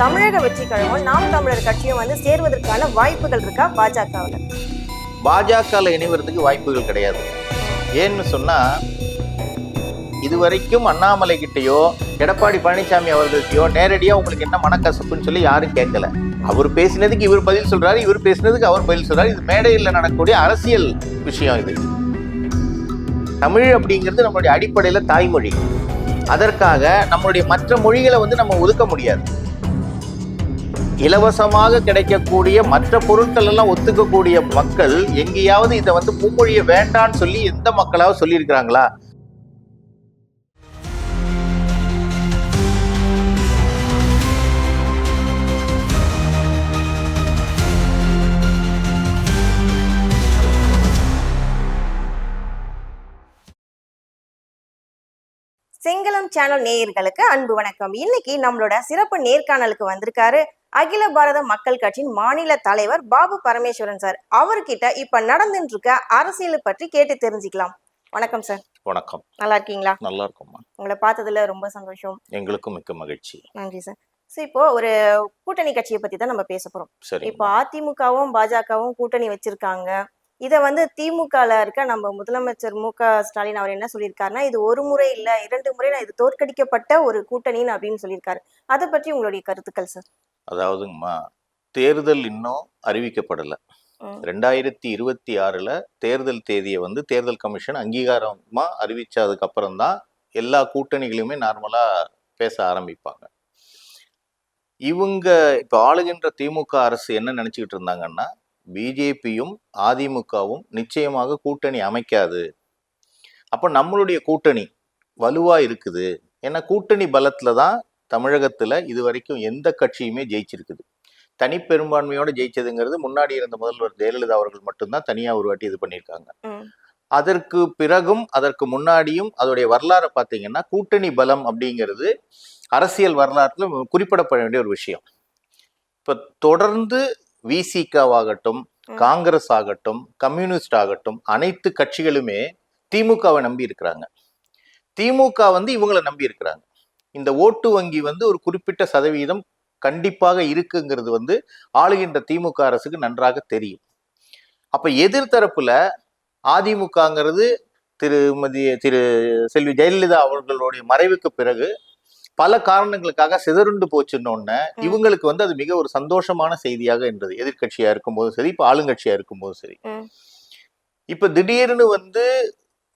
தமிழக வெற்றி கழகம் நாம் தமிழர் கட்சியும் வந்து சேர்வதற்கான வாய்ப்புகள் இருக்கா பாஜகவில்? பாஜகவில் இணைவதற்கு வாய்ப்புகள் கிடையாது. ஏன்னு சொன்னால் இதுவரைக்கும் அண்ணாமலை கிட்டேயோ எடப்பாடி பழனிசாமி அவர்கள்ட்டயோ நேரடியாக உங்களுக்கு என்ன மனக்கசப்புன்னு சொல்லி யாரும் கேட்கல. அவர் பேசினதுக்கு இவர் பதில் சொல்றாரு இவர் பேசினதுக்கு அவர் பதில் சொல்றாரு. இது மேடையில் நடக்கக்கூடிய அரசியல் விஷயம் இது. தமிழ் அப்படிங்கிறது நம்மளுடைய அடிப்படையில் தாய்மொழி. அதற்காக நம்மளுடைய மற்ற மொழிகளை வந்து நம்ம ஒதுக்க முடியாது. இலவசமாக கிடைக்கக்கூடிய மற்ற பொருட்கள் எல்லாம் ஒத்துக்கக்கூடிய மக்கள் எங்கேயாவது இதை வந்து மும்மொழியை வேண்டான்னு சொல்லி எந்த மக்களாவது சொல்லியிருக்கிறாங்களா? சிங்களம் சேனல் நேயர்களுக்கு அன்பு வணக்கம். இன்னைக்கு நம்மளோட சிறப்பு நேர்காணலுக்கு வந்திருக்காரு அகில பாரத மக்கள் கட்சியின் மாநில தலைவர் பாபு பரமேஸ்வரன் சார். அவர்கிட்ட இப்ப நடந்துட்டு இருக்க அரசியலை பற்றி கேட்டு தெரிஞ்சுக்கலாம். வணக்கம் சார். வணக்கம். நல்லா இருக்கீங்களா? நல்லா இருக்கும்மா. உங்களை பார்த்ததுல ரொம்ப சந்தோஷம். எங்களுக்கும் மிக்க மகிழ்ச்சி. நன்றி சார். ஸோ இப்போ ஒரு கூட்டணி கட்சியை பத்தி தான் நம்ம பேச போறோம். இப்போ அதிமுகவும் பாஜகவும் கூட்டணி வச்சிருக்காங்க. இதை வந்து திமுகல இருக்க நம்ம முதலமைச்சர் மு க. ஸ்டாலின் அவர் என்ன சொல்லியிருக்காருன்னா இது ஒரு முறை இல்ல இரண்டு முறை நான் இது தோற்கடிக்கப்பட்ட ஒரு கூட்டணின்னு அப்படின்னு சொல்லியிருக்காரு. அதை பற்றி உங்களுடைய கருத்துக்கள் சார்? அதாவதுங்கம்மா தேர்தல் இன்னும் அறிவிக்கப்படல. ரெண்டாயிரத்தி இருபத்தி ஆறுல தேர்தல் தேதியை வந்து தேர்தல் கமிஷன் அங்கீகாரமா அறிவிச்சதுக்கு அப்புறம் தான் எல்லா கூட்டணிகளுமே நார்மலா பேச ஆரம்பிப்பாங்க. இவங்க இப்ப ஆளுகின்ற திமுக அரசு என்ன நினைச்சுக்கிட்டு இருந்தாங்கன்னா பிஜேபியும் அதிமுகவும் நிச்சயமாக கூட்டணி அமைக்காது. அப்ப நம்மளுடைய கூட்டணி வலுவா இருக்குது. ஏன்னா கூட்டணி பலத்துல தான் தமிழகத்துல இது வரைக்கும் எந்த கட்சியுமே ஜெயிச்சிருக்குது. தனிப்பெரும்பான்மையோட ஜெயிச்சதுங்கிறது முன்னாடி இருந்த முதல்வர் ஜெயலலிதா அவர்கள் மட்டும்தான் தனியா ஒரு வாட்டி இது பண்ணியிருக்காங்க. அதற்கு பிறகும் அதற்கு முன்னாடியும் அதோடைய வரலாறை பார்த்தீங்கன்னா கூட்டணி பலம் அப்படிங்கிறது அரசியல் வரலாற்றுல குறிப்பிடப்பட வேண்டிய ஒரு விஷயம். இப்ப தொடர்ந்து விசிகாவாகட்டும். காங்கிரஸ் ஆகட்டும் கம்யூனிஸ்ட் ஆகட்டும் அனைத்து கட்சிகளுமே திமுகவை நம்பி இருக்கிறாங்க. திமுக வந்து இவங்களை நம்பி இருக்கிறாங்க. இந்த ஓட்டு வங்கி வந்து ஒரு குறிப்பிட்ட சதவீதம் கண்டிப்பாக இருக்குங்கிறது வந்து ஆளுகின்ற திமுக அரசுக்கு நன்றாக தெரியும். அப்ப எதிர்த்தரப்புல அதிமுகங்கிறது திருமதி திரு செல்வி ஜெயலலிதா அவர்களுடைய மறைவுக்கு பிறகு பல காரணங்களுக்காக சிதறுண்டு போச்சுன்னொன்ன. இவங்களுக்கு வந்து அது மிக ஒரு சந்தோஷமான செய்தியாக இருந்தது எதிர்க்கட்சியா இருக்கும்போதும் சரி இப்ப ஆளுங்கட்சியா இருக்கும்போதும் சரி. இப்ப திடீர்னு வந்து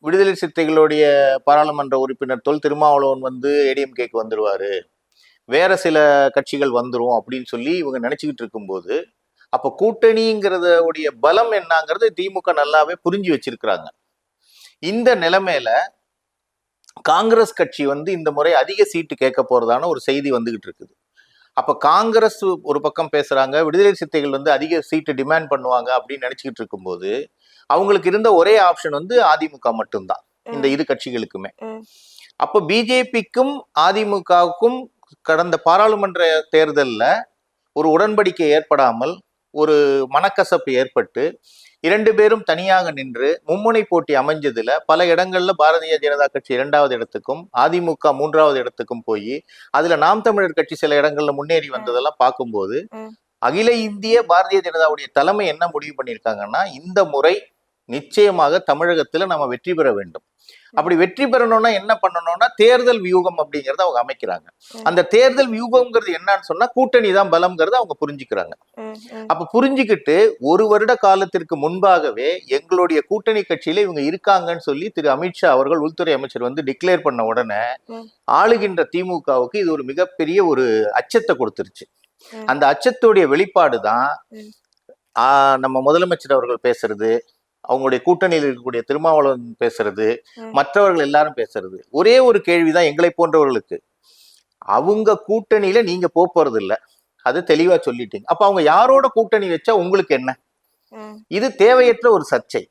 விடுதலை சிறுத்தைகளுடைய பாராளுமன்ற உறுப்பினர் தொல் திருமாவளவன் வந்து ஏடிஎம்கேக்கு வந்துருவாரு வேற சில கட்சிகள் வந்துரும் அப்படின்னு சொல்லி இவங்க நினைச்சுக்கிட்டு இருக்கும்போது அப்ப கூட்டணிங்கிறத உடைய பலம் என்னங்கிறது திமுக நல்லாவே புரிஞ்சு வச்சிருக்கிறாங்க இந்த நிலைமையில காங்கிரஸ் கட்சி வந்து இந்த முறை அதிக சீட்டு கேட்க போறதான ஒரு செய்தி வந்துகிட்டு இருக்குது. அப்ப காங்கிரஸ் ஒரு பக்கம் பேசுறாங்க விடுதலை சிறுத்தைகள் வந்து அதிக சீட்டு டிமாண்ட் பண்ணுவாங்க அப்படின்னு நினைச்சுக்கிட்டு இருக்கும்போது அவங்களுக்கு இருந்த ஒரே ஆப்ஷன் வந்து அதிமுக மட்டும்தான் இந்த இரு கட்சிகளுக்குமே. அப்ப பிஜேபிக்கும் அதிமுகவுக்கும் கடந்த பாராளுமன்ற தேர்தல்ல ஒரு உடன்படிக்கை ஏற்படாமல் ஒரு மனக்கசப்பு ஏற்பட்டு இரண்டு பேரும் தனியாக நின்று மும்முனை போட்டி அமைஞ்சதுல பல இடங்கள்ல பாரதிய ஜனதா கட்சி இரண்டாவது இடத்துக்கும் அதிமுக மூன்றாவது இடத்துக்கும் போய் அதுல நாம் தமிழர் கட்சி சில இடங்கள்ல முன்னேறி வந்ததெல்லாம் பார்க்கும்போது. அகில இந்திய பாரதிய ஜனதாவுடைய தலைமை என்ன முடிவு பண்ணியிருக்காங்கன்னா இந்த முறை நிச்சயமாக தமிழகத்துல நம்ம வெற்றி பெற வேண்டும் அப்படி வெற்றி பெறணும்னா என்ன பண்ணணும்னா தேர்தல் வியூகம் அப்படிங்கறத அவங்க அமைக்கிறாங்க. அந்த தேர்தல் வியூகம்ங்கிறது என்னன்னு சொன்னா கூட்டணி தான் பலம்ங்கிறத அவங்க புரிஞ்சுக்கிறாங்க. அப்ப புரிஞ்சுக்கிட்டு ஒரு வருட காலத்திற்கு முன்பாகவே எங்களுடைய கூட்டணி கட்சியில இவங்க இருக்காங்கன்னு சொல்லி திரு அமித்ஷா அவர்கள் உள்துறை அமைச்சர் வந்து டிக்ளேர் பண்ண உடனே. ஆளுகின்ற திமுகவுக்கு இது ஒரு மிகப்பெரிய ஒரு அச்சத்தை கொடுத்துருச்சு. அந்த அச்சத்துடைய வெளிப்பாடு தான். நம்ம முதலமைச்சர் அவர்கள் பேசுறது அவங்களுடைய கூட்டணியில் இருக்கக்கூடிய திருமாவளவன் பேசுறது. மற்றவர்கள் எல்லாரும் பேசுறது. ஒரே ஒரு கேள்விதான் எங்களை போன்றவர்களுக்கு. அவங்க கூட்டணியில நீங்க போறது இல்ல அது தெளிவா சொல்லிட்டீங்க. அப்ப அவங்க யாரோட கூட்டணி வச்சா உங்களுக்கு என்ன. இது தேவையற்ற ஒரு சர்ச்சை.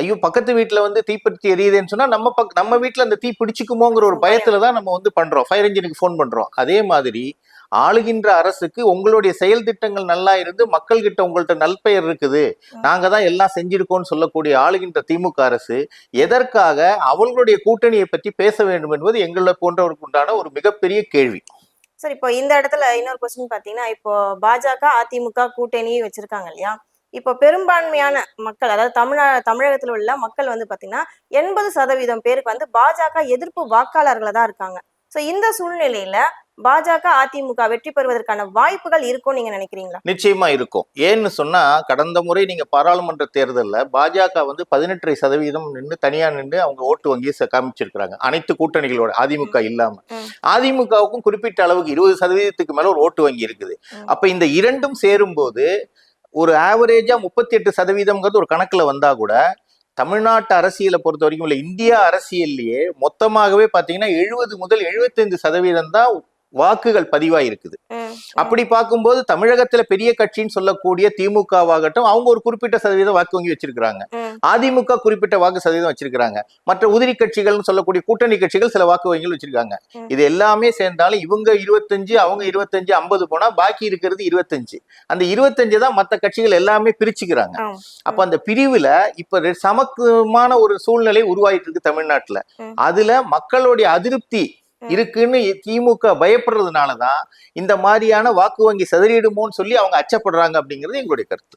ஐயோ பக்கத்து வீட்டுல வந்து தீப்பற்றி எரியுதுன்னு சொன்னா நம்ம பக் நம்ம வீட்டுல அந்த தீ பிடிச்சிக்குமோங்கிற ஒரு பயத்துல தான் நம்ம வந்து பண்றோம். ஃபயர் இன்ஜினுக்கு ஃபோன் பண்றோம். அதே மாதிரி ஆளுகின்ற அரசுக்கு உங்களுடைய செயல் திட்டங்கள் நல்லா இருந்து மக்கள் கிட்ட உங்கள்ட்ட நல்பெயர் இருக்குது. நாங்க தான் எல்லாம் செஞ்சிருக்கோம்னு சொல்லக்கூடிய ஆளுகின்ற திமுக அரசு எதற்காக அவர்களுடைய கூட்டணியை பற்றி பேச வேண்டும் என்பது எங்களை போன்றவருக்கு உண்டான ஒரு மிகப்பெரிய கேள்வி. சார் இப்போ இந்த இடத்துல இன்னொரு கொஸ்டின் பார்த்தீங்கன்னா இப்போ பாஜக அதிமுக கூட்டணி வச்சிருக்காங்க இல்லையா? இப்போ பெரும்பான்மையான மக்கள் அதாவது தமிழ தமிழகத்தில் உள்ள மக்கள் வந்து பார்த்தீங்கன்னா எண்பது சதவீதம் பேருக்கு வந்து பாஜக எதிர்ப்பு வாக்காளர்களாக தான் இருக்காங்க. ஸோ இந்த சூழ்நிலையில பாஜக அதிமுக வெற்றி பெறுவதற்கான வாய்ப்புகள் இருக்கும்னு நீங்க நினைக்கிறீங்களா? நிச்சயமா இருக்கும். ஏன்னு சொன்னா கடந்த முறை நீங்க பாராளுமன்ற தேர்தல்ல பாஜக வந்து பதினெட்டரை சதவீதம் நின்று தனியா நின்று அவங்க ஓட்டு வங்கியை ச- காமிச்சிருக்கிறாங்க. அனைத்து கூட்டணிகளோட அதிமுக இல்லாம. அதிமுகவுக்கும் குறிப்பிட்ட அளவுக்கு இருபது சதவீதத்துக்கு மேல ஒரு ஓட்டு வங்கி இருக்குது. அப்ப இந்த இரண்டும் சேரும்போது ஒரு ஆவரேஜா முப்பத்தி எட்டு சதவீதம்ங்கிறது ஒரு கணக்குல வந்தா கூட தமிழ்நாட்டு அரசியலை பொறுத்த வரைக்கும் இல்ல இந்தியா அரசியல்லையே மொத்தமாகவே பாத்தீங்கன்னா எழுபது முதல் 75% சதவீதம் தான் வாக்குகள் பதிவாயிருக்குது ம், அப்படி பார்க்கும்போது தமிழகத்துல பெரிய கட்சின்னு சொல்லக்கூடிய திமுகவாகட்டும் அவங்க ஒரு குறிப்பிட்ட சதவீதம் வாக்கு வங்கி வச்சிருக்காங்க ம், அதிமுக குறிப்பிட்ட வாக்கு சதவீதம் வச்சிருக்காங்க மற்ற உதிரி கட்சிகள்னு சொல்லக்கூடிய கூட்டணி கட்சிகள் சில வாக்கு வங்கிகள் வச்சிருக்காங்க. இது எல்லாமே சேர்ந்தாலும் இவங்க இருபத்தஞ்சு அவங்க இருபத்தஞ்சு ஐம்பது போனா பாக்கி இருக்கிறது இருபத்தஞ்சு அந்த இருபத்தஞ்சு தான் மற்ற கட்சிகள் எல்லாமே பிரிச்சுக்கிறாங்க. அப்ப அந்த பிரிவுல இப்ப சமக்குமான ஒரு சூழ்நிலை உருவாயிட்டு இருக்கு தமிழ்நாட்டுல. அதுல மக்களுடைய அதிருப்தி. இருக்குன்னு திமுக பயப்படுறதுனாலதான் இந்த மாதிரியான வாக்கு வங்கி சதறிடுமோன்னு சொல்லி அவங்க அச்சப்படுறாங்க அப்படிங்கிறது எங்களுடைய கருத்து.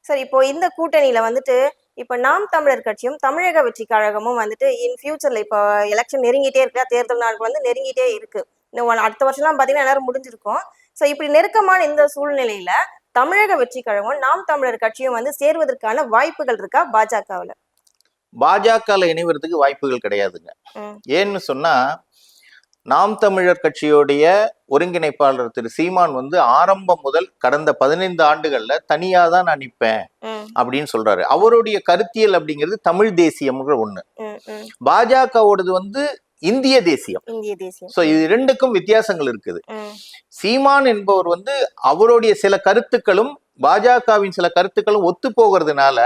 சரி இப்போ இந்த கூட்டணியில வந்துட்டு இப்போ நாம் தமிழர் கட்சியும் தமிழக வெற்றி கழகமும் வந்துட்டு இன் ஃபியூச்சர்ல இப்போ எலெக்ஷன் நெருங்கிட்டே இருக்கு. தேர்தல் நாட்கள் வந்து நெருங்கிட்டே இருக்கு. one- அடுத்த வருஷம்லாம் பாத்தீங்கன்னா எல்லாரும் முடிஞ்சிருக்கும். ஸோ இப்படி நெருக்கமான இந்த சூழ்நிலையில தமிழக வெற்றி கழகம் நாம் தமிழர் கட்சியும் வந்து சேர்வதற்கான வாய்ப்புகள் இருக்கா பாஜகவுல? பாஜகல இணைவதற்கு வாய்ப்புகள் கிடையாதுங்க. ஏன்னு சொன்னா நாம் தமிழர் கட்சியோடைய ஒருங்கிணைப்பாளர் திரு சீமான் வந்து ஆரம்பம் முதல் கடந்த பதினைந்து ஆண்டுகள்ல தனியா தான் நான் நிப்பேன் ம், அப்படின்னு சொல்றாரு. அவருடைய கருத்தியல் அப்படிங்கிறது தமிழ் தேசியம்ங்கிற ஒண்ணு. பாஜகவோடது வந்து இந்திய தேசியம். சோ இது ரெண்டுக்கும் வித்தியாசங்கள் இருக்குது. சீமான் என்பவர் வந்து அவருடைய சில கருத்துக்களும் பாஜகவின் சில கருத்துக்களும் ஒத்து போகிறதுனால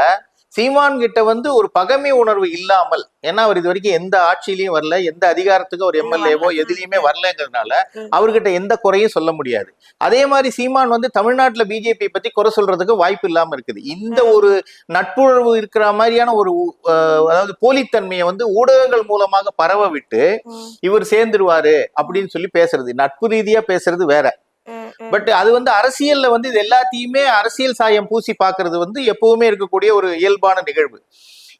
சீமான் கிட்ட வந்து ஒரு பகைமை உணர்வு இல்லாமல் ஏன்னா அவர் இது வரைக்கும் எந்த ஆட்சியிலயும் வரல எந்த அதிகாரத்துக்கும் ஒரு எம்எல்ஏவோ. எதுலயுமே வரலங்கிறதுனால. அவர்கிட்ட எந்த குறையும் சொல்ல முடியாது அதே மாதிரி சீமான் வந்து தமிழ்நாட்டுல பிஜேபி பத்தி குறை சொல்றதுக்கு வாய்ப்பு இல்லாம இருக்குது இந்த. ஒரு நட்புணர்வு இருக்கிற மாதிரியான ஒரு அதாவது போலித்தன்மையை வந்து ஊடகங்கள் மூலமாக பரவ விட்டு இவர் சேர்ந்துருவாரு அப்படின்னு சொல்லி பேசுறது நட்பு ரீதியா பேசுறது வேற. பட் அது வந்து அரசியல்ல வந்து இது எல்லாத்தையுமே அரசியல் சாயம் பூசி பார்க்கிறது வந்து எப்பவுமே இருக்கக்கூடிய ஒரு இயல்பான நிகழ்வு.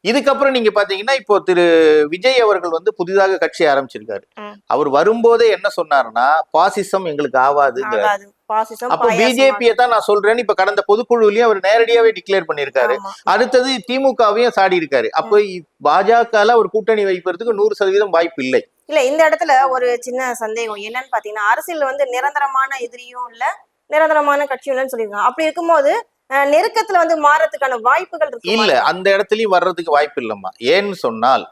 இதுக்கப்புறம் நீங்க பாத்தீங்கன்னா இப்போ திரு விஜய் அவர்கள் வந்து புதிதாக கட்சி ஆரம்பிச்சிருக்காரு. அவர் வரும்போதே என்ன சொன்னாருன்னா பாசிசம் எங்களுக்கு பாசிசம் அப்போ பிஜேபியை தான் நான் சொல்றேன்னு இப்ப கடந்த பொதுக்குழுலயும் அவர் நேரடியாவே டிக்ளேர் பண்ணியிருக்காரு. ஆமா. அடுத்தது திமுகவையும் சாடி இருக்காரு அப்போ பாஜக ஒரு கூட்டணி வைப்பதற்கு நூறு சதவீதம் வாய்ப்பு இல்லை. இல்ல இந்த இடத்துல ஒரு சின்ன சந்தேகம். என்னன்னு பாத்தீங்கன்னா அரசியல் வந்து நிரந்தரமான எதிரியும் இல்ல நிரந்தரமான கட்சியும் இல்லைன்னு சொல்லியிருக்காங்க. அப்படி இருக்கும்போது நெருக்கத்துல வந்து மாறதுக்கான வாய்ப்புகள் இருக்கு இல்ல அந்த இடத்துலயும் வர்றதுக்கு வாய்ப்பு இல்லம்மா. ஏன்னு சொன்னால்.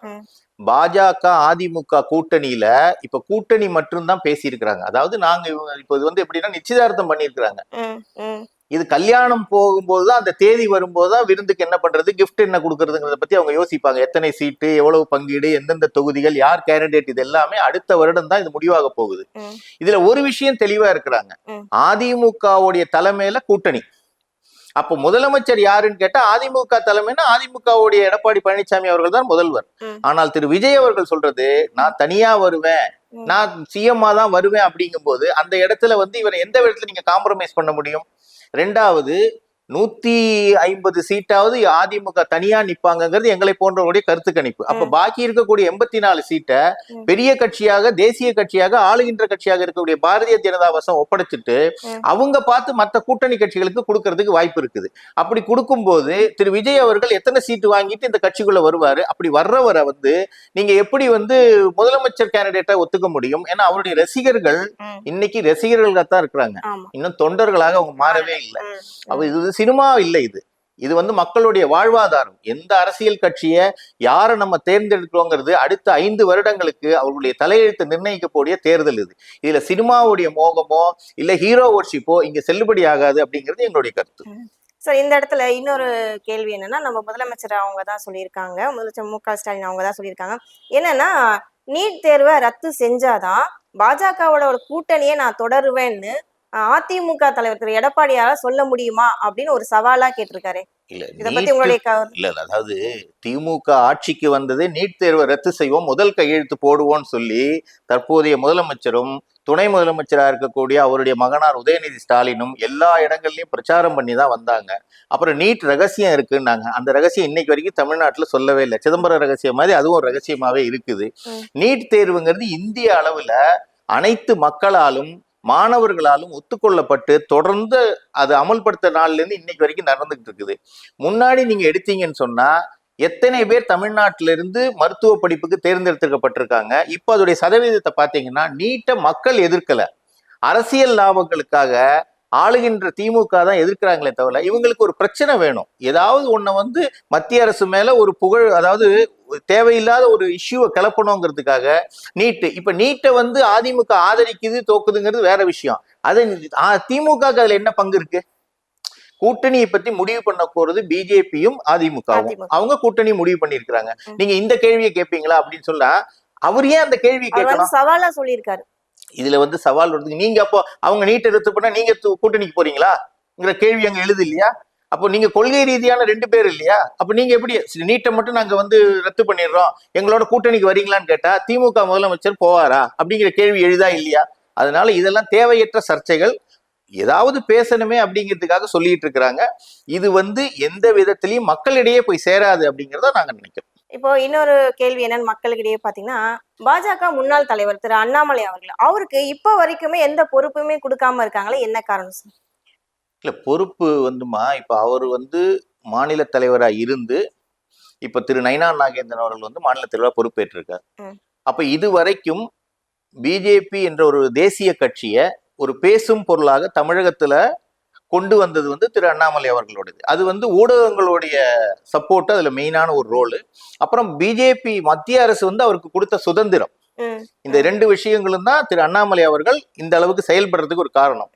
பாஜக அதிமுக கூட்டணியில இப்ப கூட்டணி மட்டும்தான் பேசியிருக்கிறாங்க. அதாவது நாங்க இவங்க இப்ப இது வந்து எப்படின்னா நிச்சயதார்த்தம் பண்ணியிருக்கிறாங்க. இது கல்யாணம் போகும்போதுதான் அந்த தேதி வரும்போதுதான் விருந்துக்கு என்ன பண்றது gift என்ன கொடுக்கறதுங்கிறத பத்தி அவங்க யோசிப்பாங்க எத்தனை சீட்டு எவ்வளவு பங்கீடு எந்தெந்த தொகுதிகள் யார் கேண்டிடேட் இது எல்லாமே அடுத்த வருடம் தான் இது முடிவாக போகுது. இதுல ஒரு விஷயம் தெளிவா இருக்கிறாங்க. அதிமுகவுடைய தலைமையில கூட்டணி அப்போ முதலமைச்சர் யாருன்னு கேட்டா அதிமுக தலைமைன்னா அதிமுகவுடைய எடப்பாடி பழனிசாமி அவர்கள் தான் முதல்வர். ஆனால் திரு விஜய் அவர்கள் சொல்றது நான் தனியா வருவேன். நான் சிஎம்மா தான் வருவேன் அப்படிங்கும்போது அந்த இடத்துல வந்து இவரை எந்த விதத்துல நீங்க காம்ப்ரமைஸ் பண்ண முடியும் ரெண்டாவது நூத்தி ஐம்பது சீட்டாவது அதிமுக தனியா நிப்பாங்கங்கிறது எங்களை போன்றவருடைய கருத்து கணிப்பு. அப்ப. பாக்கி இருக்கக்கூடிய எண்பத்தி நாலு சீட்டை. பெரிய கட்சியாக தேசிய கட்சியாக ஆளுகின்ற கட்சியாக இருக்கக்கூடிய பாரதிய ஜனதா வசம் ஒப்படைச்சிட்டு. அவங்க பார்த்து மத்த கூட்டணி கட்சிகளுக்கு கொடுக்கறதுக்கு வாய்ப்பு இருக்குது. அப்படி கொடுக்கும்போது திரு விஜய் அவர்கள் எத்தனை சீட்டு வாங்கிட்டு இந்த கட்சிக்குள்ள வருவாரு? அப்படி வர்றவரை வந்து நீங்க எப்படி வந்து முதலமைச்சர் கேண்டிடேட்டா ஒத்துக்க முடியும்? ஏன்னா அவருடைய ரசிகர்கள். இன்னைக்கு ரசிகர்களாக தான் இருக்கிறாங்க. இன்னும் தொண்டர்களாக அவங்க மாறவே இல்லை. அப்ப இது சினிமா இல்லை இது. இது வந்து மக்களுடைய வாழ்வாதாரம். எந்த அரசியல் கட்சியை யாரை நம்ம தேர்ந்தெடுக்கிறோங்கிறது அடுத்த ஐந்து வருடங்களுக்கு அவர்களுடைய தலையெழுத்து நிர்ணயிக்கக்கூடிய தேர்தல் இது. இதுல சினிமாவுடைய மோகமோ இல்ல ஹீரோ ஒர்ஷிப்போ இங்க செல்லுபடி ஆகாது அப்படிங்கிறது எங்களுடைய கருத்து. சார் இந்த இடத்துல இன்னொரு கேள்வி என்னன்னா நம்ம முதலமைச்சர் அவங்க தான் சொல்லியிருக்காங்க. முதலமைச்சர் மு க ஸ்டாலின் அவங்க தான் சொல்லியிருக்காங்க. என்னன்னா நீட் தேர்வை ரத்து செஞ்சாதான் பாஜகவோட ஒரு கூட்டணியை நான் தொடருவேன்னு அதிமுக தலைவர் திரு. எடப்பாடியால சொல்ல முடியுமா? அப்படின்னு ஒரு சவாலா கேட்டிருக்காரு. இல்ல அதாவது திமுக ஆட்சிக்கு வந்ததே நீட் தேர்வை ரத்து செய்வோம் முதல் கையெழுத்து போடுவோம்னு சொல்லி தற்போதைய முதலமைச்சரும் துணை முதலமைச்சராக இருக்கக்கூடிய அவருடைய மகனார் உதயநிதி ஸ்டாலினும் எல்லா இடங்கள்லயும் பிரச்சாரம் பண்ணி தான் வந்தாங்க. அப்புறம் நீட் ரகசியம் இருக்குன்னாங்க. அந்த ரகசியம் இன்னைக்கு வரைக்கும் தமிழ்நாட்டில் சொல்லவே இல்லை. சிதம்பரம் ரகசியம் மாதிரி அதுவும் ரகசியமாவே இருக்குது. நீட் தேர்வுங்கிறது இந்திய அளவுல அனைத்து மக்களாலும் மாணவர்களாலும் ஒத்துக்கொள்ளப்பட்டு தொடர்ந்து அது அமல்படுத்த நாள்லேருந்து இன்னைக்கு வரைக்கும் நடந்துகிட்டு இருக்குது. முன்னாடி நீங்கள் எடுத்தீங்கன்னு சொன்னால் எத்தனை பேர் தமிழ்நாட்டிலிருந்து மருத்துவ படிப்புக்கு தேர்ந்தெடுத்துக்கப்பட்டிருக்காங்க இப்போ அதோடைய சதவீதத்தை பார்த்தீங்கன்னா நீட்டை மக்கள் எதிர்க்கலை. அரசியல் லாபங்களுக்காக ஆளுகின்ற திமுக தான் எதிர்க்கிறாங்களே தவிர இவங்களுக்கு ஒரு பிரச்சனை வேணும். ஏதாவது ஒன்றை வந்து மத்திய அரசு மேலே ஒரு புகழ் அதாவது தேவையில்லாத ஒரு இஷ்யூவை கிளப்பணுங்கிறதுக்காக நீட்டு இப்ப நீட்டை வந்து அதிமுக ஆதரிக்குது தோக்குதுங்கிறது வேற விஷயம். அது திமுக அதுல என்ன பங்கு இருக்கு? கூட்டணியை பத்தி முடிவு பண்ண போறது பிஜேபியும் அதிமுகவும். அதிமுக. அவங்க கூட்டணி முடிவு பண்ணிருக்கிறாங்க. நீங்க இந்த கேள்வியை கேட்பீங்களா அப்படின்னு சொன்னா அவர் ஏன் அந்த கேள்வி வந்து சவாலா சொல்லியிருக்காரு. இதுல வந்து சவால் வருது. நீங்க அப்போ அவங்க நீட் எடுத்து பண்ணா நீங்க கூட்டணிக்கு போறீங்களாங்கிற கேள்வி அங்க எழுது இல்லையா? அப்போ நீங்க கொள்கை ரீதியான ரெண்டு பேர் இல்லையா? அப்ப நீங்க எப்படி நீட்டை மட்டும் நாங்க வந்து ரத்து பண்ணிடுறோம்? எங்களோட கூட்டணிக்கு வரீங்களான்னு கேட்டா திமுக முதலமைச்சர் போவாரா? அப்படிங்கிற கேள்வி எழுதா இல்லையா? அதனால இதெல்லாம் தேவையற்ற சர்ச்சைகள். ஏதாவது பேசணுமே அப்படிங்கிறதுக்காக சொல்லிட்டு இருக்கிறாங்க. இது வந்து எந்த விதத்திலையும் மக்களிடையே போய் சேராது அப்படிங்கிறத நாங்க நினைக்கிறோம். இப்போ இன்னொரு கேள்வி என்னன்னு மக்களுக்கிடையே பாத்தீங்கன்னா பாஜக முன்னாள் தலைவர் திரு அண்ணாமலை அவர்கள் அவருக்கு இப்ப வரைக்குமே எந்த பொறுப்புமே கொடுக்காம இருக்காங்களே? என்ன காரணம் சார்? இல்ல பொறுப்பு வந்துமா? இப்ப அவர் வந்து மாநில தலைவரா இருந்து இப்ப திரு நைனா நாகேந்திரன் அவர்கள் வந்து மாநில தலைவரா பொறுப்பேற்றிருக்கார். அப்ப இது வரைக்கும் பிஜேபி என்ற ஒரு தேசிய கட்சியை ஒரு பேசும் பொருளாக தமிழகத்துல கொண்டு வந்தது வந்து திரு அண்ணாமலை அவர்களோடது அது வந்து ஊடகங்களுடைய சப்போர்ட் அதுல மெயினான ஒரு ரோல் அப்புறம் பிஜேபி மத்திய அரசு வந்து அவருக்கு கொடுத்த சுதந்திரம். இந்த ரெண்டு விஷயங்களும் தான் திரு அண்ணாமலை அவர்கள் இந்த அளவுக்கு செயல்படுறதுக்கு ஒரு காரணம்.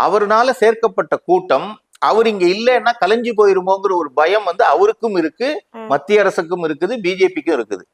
அவர்னால சேர்க்கப்பட்ட கூட்டம் அவர் இங்க இல்லைன்னா கலைஞ்சு போயிருமோங்கிற ஒரு பயம் வந்து அவருக்கும் இருக்கு. மத்திய அரசுக்கும் இருக்குது பிஜேபிக்கும் இருக்குது.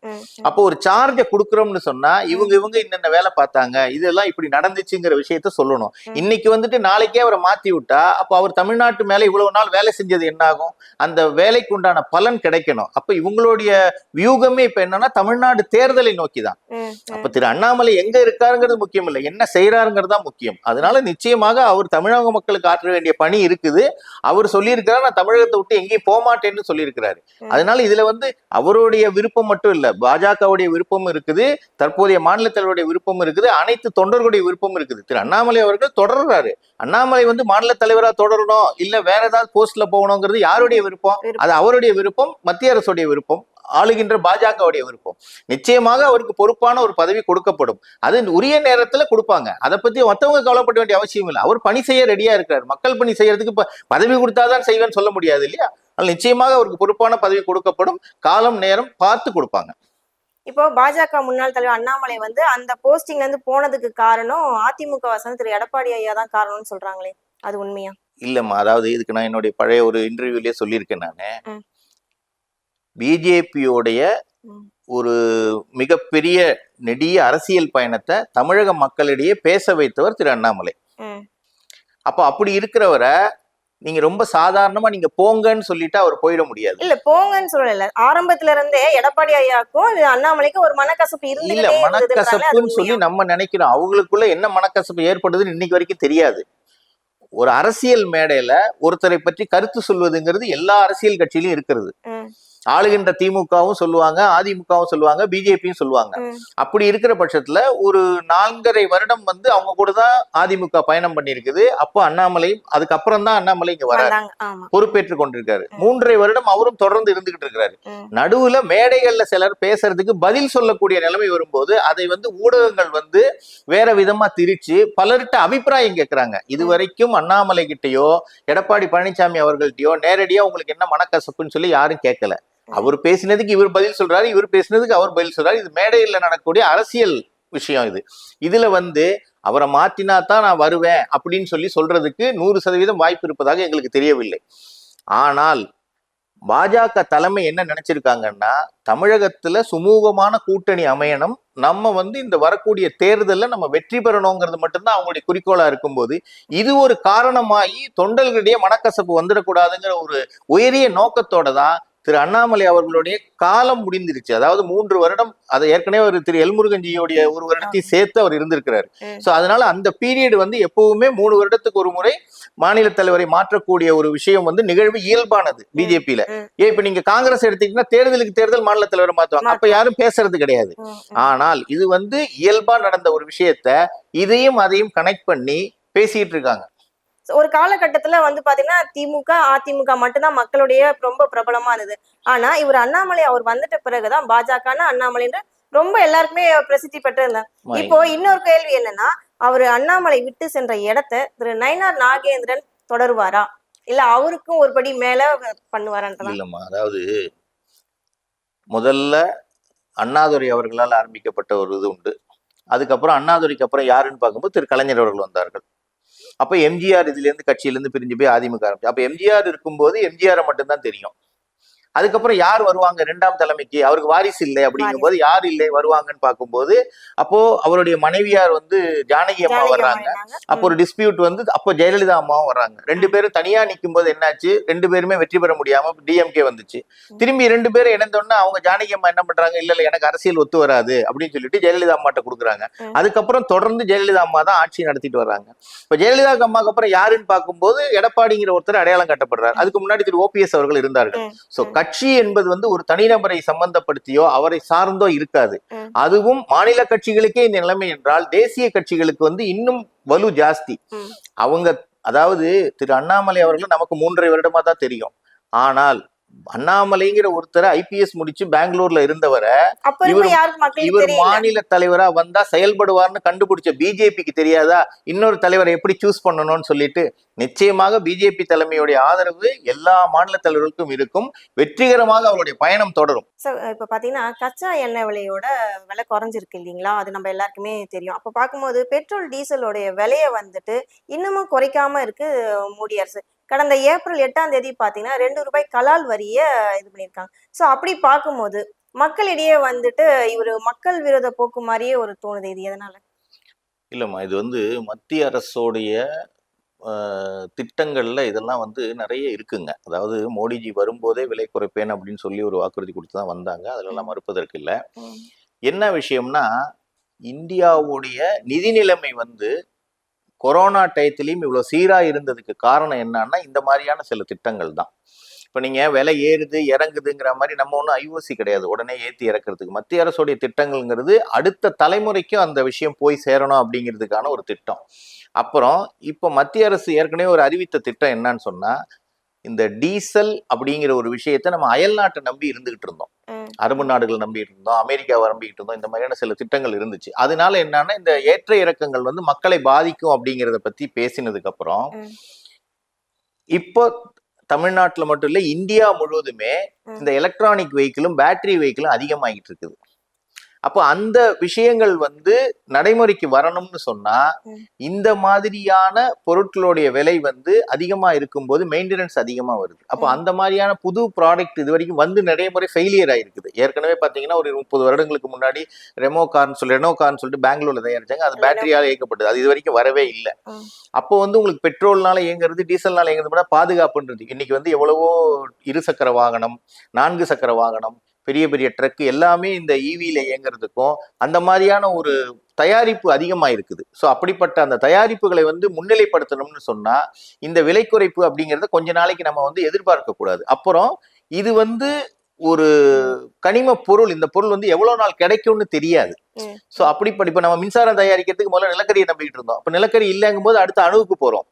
அப்போ ஒரு சார்ஜை கொடுக்குறோம்னு சொன்னா இவங்க இவங்க என்னென்ன வேலை பார்த்தாங்க இதெல்லாம் இப்படி நடந்துச்சுங்கிற விஷயத்த சொல்லணும். இன்னைக்கு வந்துட்டு நாளைக்கே அவரை மாத்தி விட்டா அப்போ அவர் தமிழ்நாட்டு மேல இவ்வளவு நாள் வேலை செஞ்சது என்ன ஆகும் அந்த வேலைக்கு உண்டான பலன் கிடைக்கணும். அப்ப இவங்களுடைய வியூகமே இப்ப என்னன்னா தமிழ்நாடு தேர்தலை நோக்கி தான் ம், அப்ப திரு அண்ணாமலை எங்க இருக்காருங்கிறது முக்கியம் இல்லை என்ன செய்யறாருங்கிறது தான் முக்கியம். அதனால நிச்சயமாக அவர் தமிழக மக்களுக்கு ஆற்ற வேண்டிய பணி இருக்குது. அவர் சொல்லியிருக்கிறார் நான் தமிழகத்தை விட்டு எங்கேயும் போக மாட்டேன்னு சொல்லியிருக்கிறாரு. அதனால இதுல வந்து அவருடைய விருப்பம் மட்டும் இல்ல பாஜகவுடைய விருப்பம் இருக்குது தற்போதைய மாநில தலைவருடைய விருப்பம் இருக்குது அனைத்து தொண்டர்களுடைய விருப்பம் இருக்குது. திரு அண்ணாமலை அவர்கள் தொடர்றாரு. அண்ணாமலை வந்து மாநில தலைவரா தொடரணும் இல்ல வேற ஏதாவது போஸ்ட்ல போகணுங்கிறது யாருடைய விருப்பம்? விருப்பம். அது அவருடைய விருப்பம் மத்திய அரசுடைய விருப்பம். ஆளுகின்ற பாஜகவுடைய விருப்பம். நிச்சயமாக அவருக்கு பொறுப்பான ஒரு பதவி கொடுக்கப்படும். அது உரிய நேரத்துல கொடுப்பாங்க. அதை பத்தி மத்தவங்க கவலைப்பட வேண்டிய அவசியம் இல்லை. அவர் பணி செய்ய ரெடியா இருக்காரு மக்கள் பணி செய்யறதுக்கு இப்ப பதவி கொடுத்தாதான் செய்வேன்னு சொல்ல முடியாது இல்லையா? அதனால நிச்சயமாக அவருக்கு பொறுப்பான பதவி கொடுக்கப்படும். காலம் நேரம் பார்த்து கொடுப்பாங்க. இப்போ பாஜக முன்னாள் தலைவர் அண்ணாமலை வந்து அந்த போஸ்டிங்ல இருந்து போனதுக்கு காரணம் அதிமுக வசந்த திரு எடப்பாடி ஐயா தான் காரணம்னு சொல்றாங்களே. அது உண்மையா? இல்லம்மா. அதாவது இதுக்கு நான் என்னுடைய பழைய ஒரு இன்டர்வியூலயே சொல்லியிருக்கேன் நானு. பிஜேபியோடைய. ஒரு மிகப்பெரிய நெடிய அரசியல் பயணத்தை தமிழக மக்களிடையே பேச வைத்தவர் திரு அண்ணாமலை. அப்போ அப்படி இருக்கிறவரை நீங்க ரொம்ப சாதாரணமா நீங்க போங்கன்னு சொல்லிட்டு அவர் போயிட முடியாது. இல்ல போங்கன்னு சொல்லல. ஆரம்பத்துல இருந்தே எடப்பாடி ஐயாக்கும் இது அண்ணாமலைக்கும் ஒரு மனக்கசப்பு இல்ல இருந்ததுன்றாங்களே, அது மனக்கசப்புன்னு சொல்லி? நம்ம நினைக்கிறோம். அவங்களுக்குள்ள என்ன மனக்கசப்பு ஏற்படுதுன்னு இன்னைக்கு வரைக்கும் தெரியாது. ஒரு அரசியல் மேடையில ஒருத்தரை பற்றி கருத்து சொல்வதுங்கிறது எல்லா அரசியல் கட்சியிலும் இருக்கிறது. ஆளுகின்ற திமுகவும் சொல்லுவாங்க அதிமுகவும் சொல்லுவாங்க பிஜேபியும் சொல்லுவாங்க. அப்படி இருக்கிற பட்சத்துல ஒரு நான்கரை வருடம் வந்து அவங்க கூட தான் அதிமுக பயணம் பண்ணியிருக்குது. அப்போ அண்ணாமலை அதுக்கப்புறம் தான் அண்ணாமலை இங்க வர பொறுப்பேற்றுக் கொண்டிருக்காரு. மூன்றரை வருடம் அவரும் தொடர்ந்து இருந்துகிட்டு இருக்கிறாரு. நடுவுல மேடைகள்ல சிலர் பேசுறதுக்கு பதில் சொல்லக்கூடிய நிலைமை வரும்போது அதை வந்து ஊடகங்கள் வந்து வேற விதமா திரிச்சு பலர்கிட்ட அபிப்பிராயம் கேட்கறாங்க இது வரைக்கும் அண்ணாமலை கிட்டயோ எடப்பாடி பழனிசாமி அவர்கள்ட்டயோ நேரடியா உங்களுக்கு என்ன மனக்கசப்புன்னு சொல்லி யாரும் கேட்கல அவர் பேசினதுக்கு இவர் பதில் சொல்றாரு இவர் பேசினதுக்கு அவர் பதில் சொல்றாரு. இது மேடையில் நடக்கக்கூடிய அரசியல் விஷயம் இது. இதுல வந்து அவரை மாற்றினா தான் நான் வருவேன் அப்படின்னு சொல்லி சொல்றதுக்கு நூறு சதவீதம் வாய்ப்பு இருப்பதாக எங்களுக்கு தெரியவில்லை. ஆனால் பாஜக தலைமை என்ன நினைச்சிருக்காங்கன்னா தமிழகத்துல சுமூகமான கூட்டணி அமையணும். நம்ம வந்து இந்த வரக்கூடிய தேர்தலில் நம்ம வெற்றி பெறணுங்கிறது மட்டும்தான் அவங்களுடைய குறிக்கோளா இருக்கும்போது இது ஒரு காரணமாகி தொண்டர்களிடையே மனக்கசப்பு வந்துடக்கூடாதுங்கிற ஒரு உயரிய நோக்கத்தோட தான் திரு அண்ணாமலை அவர்களுடைய காலம் முடிந்திருச்சு. அதாவது மூன்று வருடம் அதை ஏற்கனவே ஒரு திரு எல்முருகன்ஜியோடைய ஒரு வருடத்தையும் சேர்த்து அவர் இருந்திருக்கிறார். சோ அதனால அந்த பீரியட் வந்து எப்பவுமே மூணு வருடத்துக்கு ஒரு முறை மாநில தலைவரை மாற்றக்கூடிய ஒரு விஷயம் வந்து நிகழ்வு இயல்பானது பிஜேபியில. ஏன் இப்ப நீங்க காங்கிரஸ் எடுத்தீங்கன்னா தேர்தலுக்கு தேர்தல் மாநில தலைவரை மாத்துவாங்க. அப்ப யாரும் பேசுறது கிடையாது. ஆனால் இது வந்து இயல்பா நடந்த ஒரு விஷயத்த இதையும் அதையும் கனெக்ட் பண்ணி பேசிட்டு இருக்காங்க. ஒரு காலகட்டத்துல வந்து பாத்தீங்கன்னா திமுக அதிமுக மட்டும்தான் மக்களுடைய ரொம்ப பிரபலமா இருந்தது. ஆனா இவர் அண்ணாமலை அவர் வந்துட்ட பிறகுதான் பாஜகனா அண்ணாமலைன்னு ரொம்ப எல்லாருக்குமே பிரசித்தி பெற்று இப்போ இன்னொரு கேள்வி என்னன்னா அவர் அண்ணாமலை விட்டு சென்ற இடத்தை திரு நயினார் நாகேந்திரன் தொடருவாரா? இல்ல அவருக்கும் ஒரு படி மேல பண்ணுவாரான்றதா? இல்லம்மா அதாவது முதல்ல அண்ணாதுரை அவர்களால் ஆரம்பிக்கப்பட்ட ஒரு இது உண்டு. அதுக்கப்புறம் அண்ணாதுரைக்கு அப்புறம் யாருன்னு பார்க்கும்போது திரு கலைஞர் அவர்கள் வந்தார்கள். அப்ப எம்ஜிஆர் இதுல இருந்து கட்சியில இருந்து பிரிஞ்சு போய் அதிமுக ஆரம்பிச்சு. அப்போ எம்ஜிஆர் இருக்கும்போது எம்ஜிஆரை மட்டும்தான் தெரியும். அதுக்கப்புறம் யார் வருவாங்க இரண்டாம் தலைமைக்கு? அவருக்கு வாரிசு இல்லை அப்படிங்கும்போது யார் இல்லை வருவாங்கன்னு பார்க்கும்போது அப்போ அவருடைய மனைவியார் வந்து ஜானகி அம்மா வர்றாங்க. அப்போ ஒரு டிஸ்பியூட் வந்து அப்போ ஜெயலலிதா அம்மாவும் வர்றாங்க. ரெண்டு பேரும் தனியா நிற்கும் போது என்னாச்சு? ரெண்டு பேருமே வெற்றி பெற முடியாம டிஎம்கே வந்துச்சு. திரும்பி ரெண்டு பேரும் இணைந்தோன்னா அவங்க ஜானகி அம்மா என்ன பண்றாங்க? இல்ல இல்ல எனக்கு அரசியல் ஒத்து வராது அப்படின்னு சொல்லிட்டு ஜெயலலிதா அம்மாட்ட கொடுக்குறாங்க. அதுக்கப்புறம் தொடர்ந்து ஜெயலலிதா அம்மா தான் ஆட்சி நடத்திட்டு வர்றாங்க. இப்ப ஜெயலலிதா அம்மாக்கு அப்புறம் யாருன்னு பார்க்கும்போது எடப்பாடிங்கிற ஒருத்தர் அடையாளம் கட்டப்படுறாரு. அதுக்கு முன்னாடி திரு ஓபிஎஸ் அவர்கள் இருந்தார்கள். சோ. கட்சி என்பது வந்து ஒரு தனிநபரை சம்பந்தப்படுத்தியோ அவரை சார்ந்தோ இருக்காது. அதுவும் மாநில கட்சிகளுக்கே இந்த நிலைமை என்றால் தேசிய கட்சிகளுக்கு வந்து இன்னும் வலு ஜாஸ்தி. அவங்க அதாவது திரு அண்ணாமலை அவர்கள் நமக்கு மூன்றரை வருடமா தான் தெரியும். ஆனால் அண்ணாமலைங்கிற ஒருத்தர் ஐபிஎஸ் முடிச்சு பெங்களூர்ல இருந்தவரை இவர்- மாநில தலைவரா வந்தா செயல்படுவார்னு கண்டுபிடிச்ச பிஜேபிக்கு தெரியாதா? இன்னொரு தலைவரை எப்படி சூஸ் பண்ணணும்னு சொல்லிட்டு நிச்சயமாக பிஜேபி தலைமையுடைய ஆதரவு எல்லா மாநில தலைவர்களுக்கும் இருக்கும். வெற்றிகரமாக அவருடைய பயணம் தொடரும். So, இப்ப பாத்தீங்கன்னா கச்சா எண்ணெய் விலையோட விலை குறைஞ்சிருக்கு இல்லைங்களா? அது நம்ம எல்லாருக்குமே தெரியும். அப்ப பார்க்கும்போது பெட்ரோல் டீசலோடைய விலையை வந்துட்டு இன்னமும் குறைக்காம இருக்கு மோடி அரசு. கடந்த ஏப்ரல் எட்டாம் தேதி பாத்தீங்கன்னா ரெண்டு ரூபாய் கலால் வரிய இது பண்ணியிருக்காங்க. சோ அப்படி பார்க்கும்போது மக்களிடையே வந்துட்டு இவரு மக்கள் விரோத போக்கு மாதிரியே ஒரு தோணுது இது. எதனால? இல்லைம்மா இது வந்து மத்திய அரசோடைய திட்டங்கள்ல இதெல்லாம் வந்து நிறைய இருக்குங்க. அதாவது மோடிஜி வரும்போதே விலை குறைப்பேன் அப்படின்னு சொல்லி ஒரு வாக்குறுதி கொடுத்து தான் வந்தாங்க. அதெல்லாம் மறுப்பதற்கு இல்லை. என்ன விஷயம்னா இந்தியாவுடைய நிதி நிலைமை வந்து கொரோனா டயத்திலையும் இவ்வளோ சீரா இருந்ததுக்கு காரணம் என்னன்னா இந்த மாதிரியான சில திட்டங்கள் தான். இப்போ நீங்க விலை ஏறுது இறங்குதுங்கிற மாதிரி நம்ம ஒன்றும் ஐஓசி கிடையாது. உடனே ஏற்றி இறக்குறதுக்கு. மத்திய அரசுடைய திட்டங்கள்ங்கிறது அடுத்த தலைமுறைக்கும் அந்த விஷயம் போய் சேரணும் அப்படிங்கிறதுக்கான ஒரு திட்டம். அப்புறம் இப்போ மத்திய அரசு ஏற்கனவே ஒரு அறிவித்த திட்டம் என்னன்னு சொன்னா இந்த டீசல் அப்படிங்கிற ஒரு விஷயத்தை நம்ம அயல் நாட்டை நம்பி இருந்துகிட்டு இருந்தோம். அரபு நாடுகள் நம்பிட்டு இருந்தோம் அமெரிக்காவை நம்பிட்டு இருந்தோம் இந்த மாதிரியான சில திட்டங்கள் இருந்துச்சு அதனால என்னன்னா இந்த ஏற்ற இறக்கங்கள் வந்து மக்களை பாதிக்கும் அப்படிங்கிறத பத்தி பேசினதுக்கு அப்புறம். இப்போ தமிழ்நாட்டுல மட்டும் இல்ல இந்தியா முழுவதுமே. இந்த எலக்ட்ரானிக் வெஹிக்கிளும் பேட்டரி வெஹிக்கிளும் அதிகமாகிட்டு இருக்குது அப்போ அந்த விஷயங்கள் வந்து நடைமுறைக்கு வரணும்னு சொன்னா. இந்த மாதிரியான பொருட்களுடைய விலை வந்து அதிகமா இருக்கும்போது மெயின்டெனன்ஸ் அதிகமா வருது அப்போ. அந்த மாதிரியான புது ப்ராடக்ட் இது வரைக்கும் வந்து நடைமுறை ஃபெயிலியர் ஆயிருக்குது ஏற்கனவே பாத்தீங்கன்னா ஒரு முப்பது வருடங்களுக்கு முன்னாடி ரெமோ கார்னு சொல்லி ரெனோ கார்னு சொல்லிட்டு பெங்களூர்ல தயாரிச்சாங்க அது. பேட்டரியால இயக்கப்பட்டது அது இது வரைக்கும் வரவே இல்லை. அப்போ வந்து உங்களுக்கு பெட்ரோல்னால இயங்குறது டீசல்னால இயங்குறது பாதுகாப்புன்றது இன்னைக்கு வந்து எவ்வளவோ இரு சக்கர வாகனம் நான்கு சக்கர வாகனம் பெரிய பெரிய ட்ரக் எல்லாமே இந்த ஈவியில இயங்குறதுக்கும் அந்த மாதிரியான ஒரு தயாரிப்பு அதிகமாக இருக்குது ஸோ அப்படிப்பட்ட அந்த தயாரிப்புகளை வந்து முன்னிலைப்படுத்தணும்னு சொன்னா இந்த விலை குறைப்பு அப்படிங்கிறத கொஞ்ச நாளைக்கு நம்ம வந்து எதிர்பார்க்க கூடாது. அப்புறம் இது வந்து ஒரு கனிம பொருள் இந்த பொருள் வந்து எவ்வளவு நாள் கிடைக்கும்னு தெரியாது. ஸோ அப்படிப்பட்ட இப்போ நம்ம மின்சாரம் தயாரிக்கிறதுக்கு முதல்ல நிலக்கரியை நம்பிக்கிட்டு இருந்தோம். இப்போ நிலக்கரி இல்லைங்கும் போது அடுத்த அணுவுக்கு போறோம்.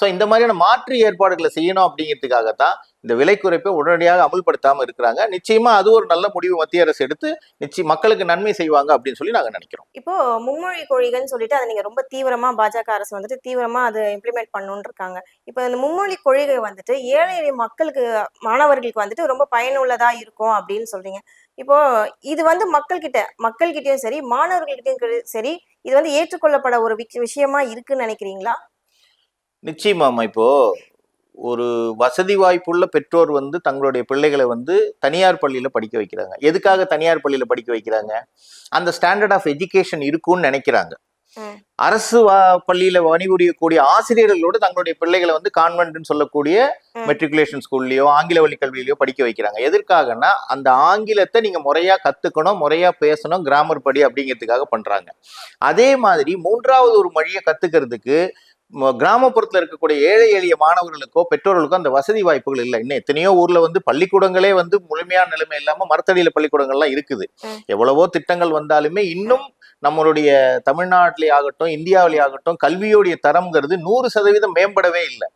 ஸோ இந்த மாதிரியான மாற்று ஏற்பாடுகளை செய்யணும் அப்படிங்கிறதுக்காகத்தான் இந்த விலை குறைப்பை உடனடியாக அமல்படுத்தாமல் இருக்கிறாங்க. நிச்சயமா அது ஒரு நல்ல முடிவு மத்திய அரசு எடுத்து நிச்சயம் மக்களுக்கு நன்மை செய்வாங்க அப்படின்னு சொல்லி நாங்கள் நினைக்கிறோம். இப்போ மும்மொழி கொள்கைன்னு சொல்லிட்டு அதை நீங்க ரொம்ப தீவிரமா பாஜக அரசு வந்துட்டு தீவிரமா அதை இம்ப்ளிமெண்ட் பண்ணணும்னு இருக்காங்க. இப்போ இந்த மும்மொழி கொள்கை வந்துட்டு ஏழை எளிய மக்களுக்கு மாணவர்களுக்கு வந்துட்டு ரொம்ப பயனுள்ளதா இருக்கும் அப்படின்னு சொல்றீங்க. இப்போ இது வந்து மக்கள்கிட்ட மக்கள்கிட்டயும் சரி மாணவர்கள்கிட்டயும் சரி இது வந்து ஏற்றுக்கொள்ளப்பட ஒரு விஷயமா இருக்குன்னு நினைக்கிறீங்களா? நிச்சயமாமா இப்போ ஒரு வசதி வாய்ப்புள்ள பெற்றோர் வந்து தங்களுடைய பிள்ளைகளை வந்து தனியார் பள்ளியில படிக்க வைக்கிறாங்க. எதுக்காக தனியார் பள்ளியில படிக்க வைக்கிறாங்க? அந்த ஸ்டாண்டர்ட் ஆஃப் எஜுகேஷன் இருக்கும்னு நினைக்கிறாங்க. அரசு பள்ளியில பணிபுரியக்கூடிய ஆசிரியர்களோடு தங்களுடைய பிள்ளைகளை வந்து கான்வென்ட்னு சொல்லக்கூடிய. மெட்ரிகுலேஷன் ஸ்கூல்லயோ ஆங்கில வழி கல்வியிலயோ படிக்க வைக்கிறாங்க. எதற்காகன்னா அந்த ஆங்கிலத்தை நீங்க முறையா கத்துக்கணும் முறையா பேசணும் கிராமர் படி அப்படிங்கிறதுக்காக பண்றாங்க. அதே மாதிரி மூன்றாவது ஒரு மொழியை கத்துக்கிறதுக்கு கிராமப்புறத்துல இருக்கக்கூடிய ஏழை எளிய மாணவர்களுக்கோ பெற்றோர்களுக்கோ அந்த வசதி வாய்ப்புகள் இல்லை இன்னும் எத்தனையோ ஊர்ல வந்து பள்ளிக்கூடங்களே வந்து முழுமையான நிலைமை இல்லாம மரத்தடியில பள்ளிக்கூடங்கள்லாம் இருக்குது. எவ்வளவோ திட்டங்கள் வந்தாலுமே இன்னும் நம்மளுடைய தமிழ்நாட்டிலே ஆகட்டும் இந்தியாவிலே ஆகட்டும் கல்வியோடைய தரம்ங்கிறது நூறு சதவீதம் மேம்படவே இல்லை.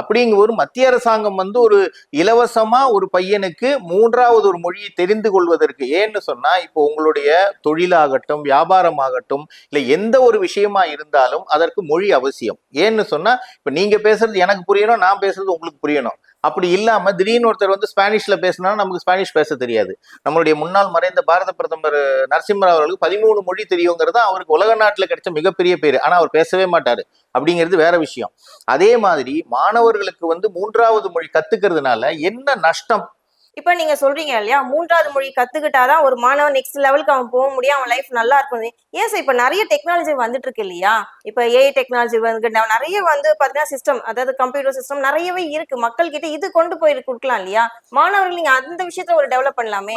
அப்படிங்கிற ஒரு மத்திய அரசாங்கம் வந்து ஒரு இலவசமா ஒரு பையனுக்கு மூன்றாவது ஒரு மொழியை தெரிந்து கொள்வதற்கு ஏன்னு சொன்னா இப்போ உங்களுடைய தொழிலாகட்டும் வியாபாரம் ஆகட்டும் இல்லை எந்த ஒரு விஷயமா இருந்தாலும் அதற்கு மொழி அவசியம். ஏன்னு சொன்னா இப்போ நீங்க பேசுறது எனக்கு புரியணும் நான் பேசுறது உங்களுக்கு புரியணும். அப்படி இல்லாம திடீர்னு ஒருத்தர் வந்து ஸ்பானிஷ்ல பேசினா நமக்கு ஸ்பானிஷ் பேச தெரியாது. நம்மளுடைய முன்னாள் மறைந்த பாரத பிரதமர் நரசிம்மராவ் அவர்களுக்கு பதிமூணு மொழி தெரியுங்கிறது அவருக்கு உலக நாட்டில் கிடைச்ச மிகப்பெரிய பேர். ஆனா அவர் பேசவே மாட்டாரு. அப்படிங்கிறது வேற விஷயம். அதே மாதிரி மாணவர்களுக்கு வந்து மூன்றாவது மொழி கத்துக்கிறதுனால என்ன நஷ்டம்? இப்ப நீங்க சொல்றீங்க இல்லையா? மூன்றாவது மொழி கத்துக்கிட்டாதான் ஒரு மாணவன் நெக்ஸ்ட் லெவலுக்கு அவன் போக முடியும் அவன் லைஃப் நல்லா இருக்கும். ஏன் சார் இப்ப நிறைய டெக்னாலஜி வந்துட்டு இருக்கு இல்லையா? இப்ப ஏஐ டெக்னாலஜி வந்து நிறைய வந்து பாத்தீங்கன்னா சிஸ்டம் அதாவது கம்ப்யூட்டர் சிஸ்டம் நிறையவே இருக்கு. மக்கள் கிட்ட இது கொண்டு போய் கொடுக்கலாம் இல்லையா? மாணவர்கள் நீங்க அந்த விஷயத்துல ஒரு டெவலப் பண்ணலாமே.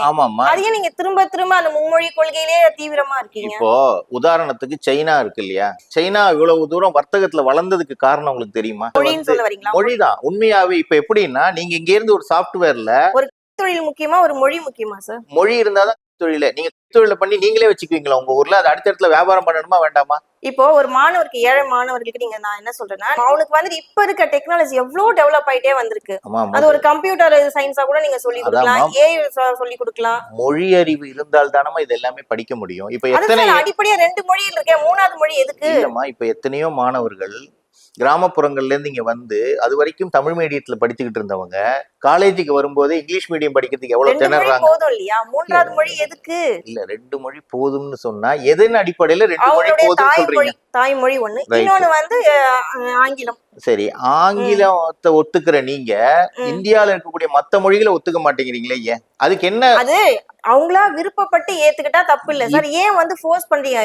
அதையே நீங்க திரும்ப திரும்ப அந்த மும்மொழி கொள்கையிலே தீவிரமா இருக்கீங்க. இப்போ உதாரணத்துக்கு சைனா இருக்கு இல்லையா? சைனா இவ்வளவு தூரம் வர்த்தகத்துல வளர்ந்ததுக்கு காரணம் உங்களுக்கு தெரியுமா? மொழின்னு சொல்ல வரீங்களா? மொழிதான். உண்மையாவே இப்ப எப்படின்னா நீங்க இங்க இருந்து ஒரு சாப்ட்வேர்ல தொழில் முக்கியமா ஒரு மொழி முக்கியமா சார் மொழி இருந்தாதான் தொழில. நீங்க தொழில பண்ணி நீங்களே வச்சுக்குவீங்களா? உங்க ஊர்ல? அது அடுத்த இடத்துல வியாபாரம் பண்ணணுமா வேண்டாமா? இப்போ ஒரு மாணவருக்கு ஏழை மாணவர்களுக்கு நீங்க நான் என்ன சொல்றேன்னா அவனுக்கு வந்து இப்ப இருக்க டெக்னாலஜி எவ்வளவு டெவலப் ஆயிட்டே வந்திருக்கு. அது ஒரு கம்ப்யூட்டர் சயின்ஸா கூட நீங்க சொல்லி கொடுக்கலாம். ஏஐ சொல்லி கொடுக்கலாம். மொழி அறிவு இருந்தால் தானமா இது எல்லாமே படிக்க முடியும். இப்ப எத்தனை அடிப்படையா ரெண்டு மொழியில் இருக்கே மூணாவது மொழி எதுக்கு? இல்லம்மா இப்ப எத்தனையோ மாணவர்கள் கிராமப்புறங்கள்ல இருந்து இங்க வந்து அது வரைக்கும் தமிழ் மீடியத்துல படிச்சுக்கிட்டு இருந்தவங்க காலேஜுக்கு வரும்போதே இங்கிலீஷ் மீடியம் படிக்கிறதுக்கு மொழி திணறாங்க? போதும் மூன்றாவது மொழி எதுக்கு? இல்ல ரெண்டு மொழி போதும்னு சொன்னா எதன் அடிப்படையில ரெண்டு மொழி தாய்மொழி சொல்றீங்க? தாய்மொழி Right. இன்னொன்னு வந்து ஆங்கிலம். சரி ஆங்கிலத்தை ஒத்துக்கிற நீங்க. இந்தியால இருக்கக்கூடிய மத்த மொழிகளை ஒத்துக்க மாட்டேங்கிறீங்களே ஏன்? அதுக்கு என்ன? அது அவங்களா விருப்பப்பட்டு ஏத்துக்கிட்டா தப்பு இல்ல. சார் ஏன் வந்து ஃபோர்ஸ் பண்றீங்க?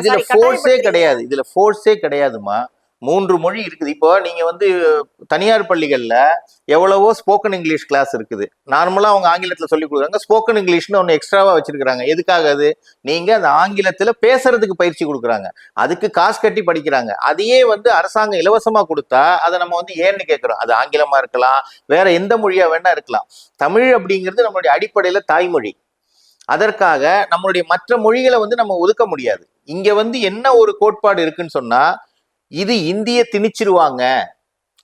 இதுல ஃபோர்ஸே? கிடையாது. இதுல ஃபோர்ஸே கிடையாதுமா மூன்று மொழி இருக்குது. இப்போ நீங்க வந்து தனியார் பள்ளிகள்ல எவ்வளவோ ஸ்போக்கன் இங்கிலீஷ் கிளாஸ் இருக்குது. நார்மலா அவங்க ஆங்கிலத்துல சொல்லி கொடுக்குறாங்க. ஸ்போக்கன் இங்கிலீஷ்னு ஒன்று எக்ஸ்ட்ராவா வச்சிருக்கிறாங்க. எதுக்காக அது? நீங்க அந்த ஆங்கிலத்துல பேசுறதுக்கு பயிற்சி கொடுக்குறாங்க. அதுக்கு காசு கட்டி படிக்கிறாங்க. அதையே வந்து அரசாங்கம் இலவசமா கொடுத்தா அதை நம்ம வந்து ஏன்னு கேட்கிறோம் அது ஆங்கிலமா இருக்கலாம். வேற எந்த மொழியா வேணா இருக்கலாம். தமிழ் அப்படிங்கிறது நம்மளுடைய அடிப்படையில தாய்மொழி. அதற்காக நம்மளுடைய மற்ற மொழிகளை வந்து நம்ம ஒதுக்க முடியாது. இங்க வந்து என்ன ஒரு கோட்பாடு இருக்குன்னு சொன்னா இது இந்திய திணிச்சிருவாங்க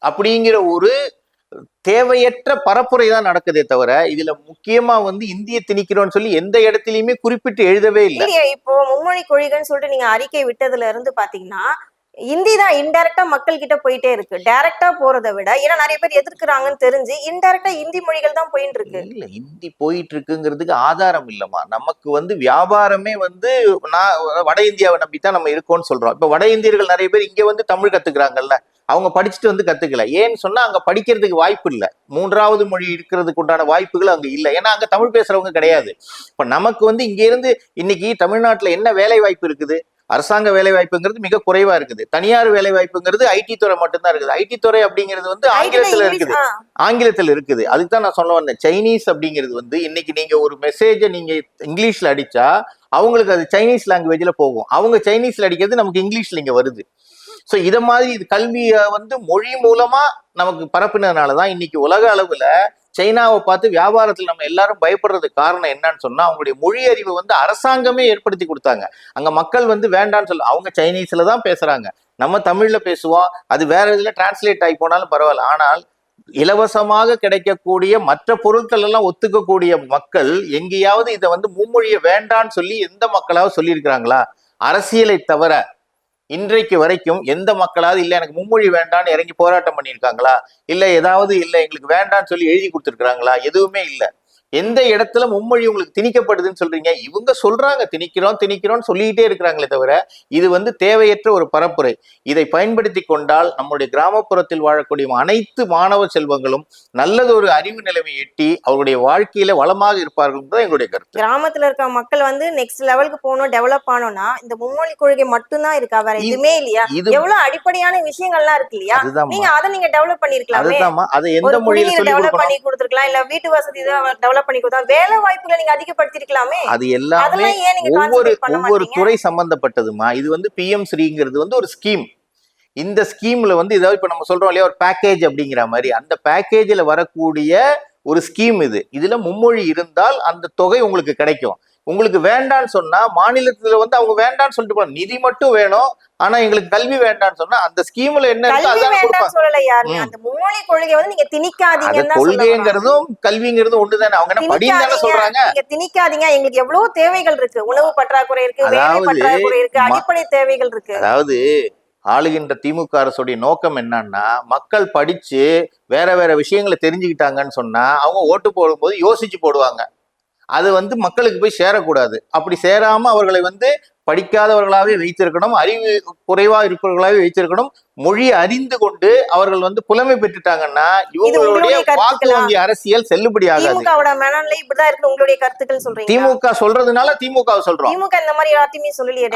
அப்படிங்கிற ஒரு தேவையற்ற பரப்புரை தான் நடக்குதே தவிர இதுல முக்கியமா வந்து இந்திய திணிக்கிறோம்னு சொல்லி எந்த இடத்துலயுமே குறிப்பிட்டு எழுதவே இல்லை. இப்போ மும்மொழி கொள்கைன்னு சொல்லிட்டு நீங்க அறிக்கை விட்டதுல இருந்து பாத்தீங்கன்னா இந்தி தான் இன்டெரக்டா மக்கள் கிட்ட போயிட்டே இருக்கு. டைரக்டா போறதை விட ஏன்னா நிறைய பேர் எதிர்க்கிறாங்கன்னு தெரிஞ்சு இன்டெரக்டா இந்தி மொழிகள் தான் போயிட்டு இருக்கு. இல்ல ஹிந்தி போயிட்டு இருக்குங்கிறதுக்கு ஆதாரம் இல்லமா நமக்கு வந்து வியாபாரமே வந்து நான் வட இந்தியாவை நம்பி தான் நம்ம இருக்கோம்னு சொல்றோம். இப்ப வட இந்தியர்கள் நிறைய பேர் இங்க வந்து தமிழ் கத்துக்கிறாங்கல்ல. அவங்க படிச்சுட்டு வந்து கத்துக்கல. ஏன்னு சொன்னா அங்க படிக்கிறதுக்கு வாய்ப்பு இல்லை. மூன்றாவது மொழி இருக்கிறதுக்கு உண்டான வாய்ப்புகள் அங்க இல்லை. ஏன்னா அங்க தமிழ் பேசுறவங்க கிடையாது. இப்ப நமக்கு வந்து இங்க இருந்து இன்னைக்கு தமிழ்நாட்டுல என்ன வேலை வாய்ப்பு இருக்குது? அரசாங்க வேலை வாய்ப்புங்கிறது மிக குறைவா இருக்குது. தனியார் வேலை வாய்ப்புங்கிறது ஐடி துறை மட்டும்தான் இருக்குது. ஐடி துறை அப்படிங்கிறது வந்து ஆங்கிலத்துல இருக்குது. ஆங்கிலத்தில் இருக்குது. அதுக்கு தான் நான் சொல்ல வந்தேன். சைனீஸ் அப்படிங்கிறது வந்து இன்னைக்கு நீங்க ஒரு மெசேஜை நீங்க இங்கிலீஷ்ல அடிச்சா அவங்களுக்கு அது சைனீஸ் லாங்குவேஜ்ல போகும். அவங்க சைனீஸ்ல அடிக்கிறது நமக்கு இங்கிலீஷ்ல இங்க வருது. ஸோ இத மாதிரி இது கல்வியை வந்து மொழி மூலமா நமக்கு பரப்பினதுனால தான் இன்னைக்கு உலக அளவுல சைனாவை பார்த்து வியாபாரத்தில் நம்ம எல்லாரும் பயப்படுறதுக்கு காரணம் என்னன்னு சொன்னா அவங்களுடைய மொழி அறிவு வந்து அரசாங்கமே ஏற்படுத்தி கொடுத்தாங்க. அங்க மக்கள் வந்து வேண்டாம்னு சொல்ல அவங்க சைனீஸ்ல தான் பேசுறாங்க. நம்ம தமிழ்ல பேசுவோம் அது வேற இதுல டிரான்ஸ்லேட் ஆகி போனாலும் பரவாயில்ல. ஆனால் இலவசமாக கிடைக்கக்கூடிய மற்ற பொருட்கள் எல்லாம் ஒத்துக்கக்கூடிய மக்கள் எங்கேயாவது இதை வந்து மும்மொழியை வேண்டான்னு சொல்லி எந்த மக்களாவது சொல்லியிருக்கிறாங்களா? அரசியலை தவிர இன்றைக்கு வரைக்கும் எந்த மக்களாவது இல்ல எனக்கு மும்மொழி வேண்டான்னு இறங்கி போராட்டம் பண்ணியிருக்காங்களா? இல்ல ஏதாவது இல்ல எங்களுக்கு வேண்டான்னு சொல்லி எழுதி கொடுத்துருக்காங்களா எதுவுமே இல்ல. எந்த இடத்துல மும்மொழி உங்களுக்கு திணிக்கப்படுதுன்னு சொல்றீங்க? இவங்க சொல்றாங்க திணிக்கிறோம் திணிக்கிறோம்னு சொல்லிக்கிட்டே இருக்கிறாங்களே தவிர இது வந்து தேவையற்ற ஒரு பரப்புரை. இதை பயன்படுத்தி கொண்டால் நம்முடைய கிராமப்புறத்தில் வாழக்கூடிய அனைத்து மாணவ செல்வங்களும் நல்லது ஒரு அறிவு நிலைமை எட்டி அவருடைய வாழ்க்கையில வளமாக இருப்பார்கள் தான் எங்களுடைய கருத்து. கிராமத்துல இருக்க மக்கள் வந்து நெக்ஸ்ட் லெவலுக்கு போகணும் டெவலப் ஆனோம்னா இந்த மும்மொழி கொள்கை மட்டும்தான் இருக்கா? வேற எதுவுமே இல்லையா? எவ்வளவு அடிப்படையான விஷயங்கள்லாம் இருக்கு இல்லையா? அதுதான் நீங்க அதை நீங்க டெவலப் பண்ணிருக்கலாமே அதுதான்மா அதை எந்த மொழியில சொல்லி டெவலப் பண்ணி கொடுத்துருக்கலாம் இல்ல வீட்டு வசதி டெவலப் பண்ணி கொடுத்தா வேலை வாய்ப்புகளை நீங்க அதிகப்படுத்திருக்கலாமே அது எல்லாமே ஒவ்வொரு ஒவ்வொரு துறை சம்பந்தப்பட்டதுமா? இது வந்து பிஎம் ஸ்ரீங்கிறது வந்து ஒரு ஸ்கீம் இந்த ஸ்கீம்ல வந்து ஏதாவது இப்ப நம்ம சொல்றோம் இல்லையா ஒரு பேக்கேஜ் அப்படிங்கிற மாதிரி. அந்த பேக்கேஜ்ல வரக்கூடிய ஒரு ஸ்கீம் இது. இதுல மும்மொழி இருந்தால் அந்த தொகை உங்களுக்கு கிடைக்கும். உங்களுக்கு வேண்டான்னு சொன்னா மாநிலத்துல வந்து அவங்க வேண்டான்னு சொல்லிட்டு போறாங்க நிதி மட்டும் வேணும். ஆனா எங்களுக்கு கல்வி வேண்டான்னு சொன்னா அந்த ஸ்கீம்ல என்ன. கொள்கைங்கிறதும் கல்விங்கிறதும் ஒண்ணுதானே? அவங்க என்ன படின்னு. சொல்றாங்க. நீங்க திணிக்காதீங்க. எங்களுக்கு எவ்வளவு தேவைகள் இருக்கு. உணவு பற்றாக்குறை இருக்கு பற்றாக்குறை இருக்கு அடிப்படை தேவைகள் இருக்கு. அதாவது ஆளுகின்ற திமுக அரசுடைய நோக்கம் என்னன்னா மக்கள் படிச்சு வேற வேற விஷயங்களை தெரிஞ்சுக்கிட்டாங்கன்னு சொன்னா அவங்க ஓட்டு போடும்போது யோசிச்சு போடுவாங்க. அது வந்து மக்களுக்கு போய் சேரக்கூடாது. அப்படி சேராம அவர்களை வந்து படிக்காதவர்களாகவே வைத்திருக்கணும் அறிவு குறைவா இருப்பவர்களாகவே வைத்திருக்கணும். மொழி அறிந்து கொண்டு அவர்கள் வந்து புலமை பெற்றுட்டாங்கன்னா இவங்களுடைய வாக்கு? வங்கி அரசியல் செல்லுபடி ஆகாது. திமுக சொல்றதுனால திமுக சொல்றோம்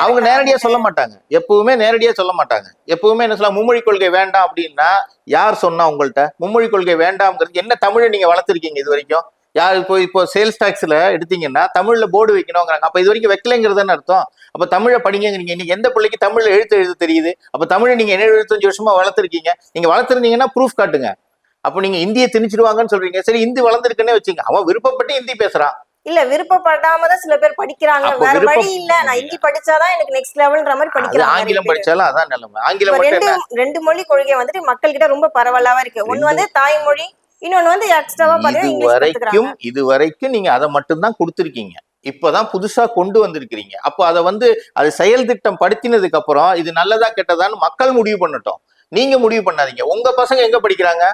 அவங்க. நேரடியா சொல்ல மாட்டாங்க. எப்பவுமே நேரடியா சொல்ல மாட்டாங்க. எப்பவுமே என்ன சொல்ல மும்மொழி கொள்கை வேண்டாம் அப்படின்னா யார் சொன்னா உங்கள்ட்ட? மும்மொழி கொள்கை வேண்டாம்ங்கிறது என்ன தமிழை நீங்க வளர்த்துருக்கீங்க இது வரைக்கும்? யார் இப்போ இப்போ சேல்ஸ் டாக்ஸ்ல எடுத்தீங்கன்னா தமிழ்ல போர்டு வைக்கணுங்கிறாங்க அப்ப இது வரைக்கும் வைக்கலைங்கிறது தானே அர்த்தம். அப்ப தமிழை படிங்கிறீங்க இன்னைக்கு எந்த பிள்ளைக்கு தமிழ்ல எழுத்து எழுத தெரியுது? அப்ப தமிழை நீங்க என்ன எழுபத்தஞ்சு வருஷமா வளர்த்துருக்கீங்க? நீங்க வளர்த்துருந்தீங்கன்னா ப்ரூஃப் காட்டுங்க. அப்ப நீங்க இந்தியை திணிச்சிடுவாங்கன்னு சொல்றீங்க. சரி இந்தி வளர்ந்துருக்குன்னே வச்சுங்க. அவன் விருப்பப்பட்டு இந்தி பேசுறான். இல்ல விருப்பப்படாம தான் சில பேர் படிக்கிறாங்க. வேற வழி இல்ல. நான் ஹிந்தி படிச்சாதான் எனக்கு நெக்ஸ்ட் லெவல்ன்ற மாதிரி படிக்கிறாங்க ஆங்கிலம். படிச்சாலும் அதான் நிலைமை. ஆங்கிலம் ரெண்டு ரெண்டு மொழி கொள்கை வந்துட்டு மக்கள் கிட்ட ரொம்ப பரவலாவா இருக்கு. ரெண்டு- வந்து தாய்மொழி இன்னொன்னு வந்து எக்ஸ்ட்ராவா பாத்தீங்கன்னா இது வரைக்கும் இது வரைக்கும் நீங்க அதை மட்டும்தான் கொடுத்துருக்கீங்க. இப்பதான் புதுசா கொண்டு வந்திருக்கிறீங்க. அப்போ அதை வந்து அது செயல் திட்டம் படுத்தினதுக்கு அப்புறம் இது நல்லதா கெட்டதான்னு மக்கள் முடிவு பண்ணட்டும். நீங்க முடிவு பண்ணாதீங்க. உங்க பசங்க எங்க படிக்கிறாங்க?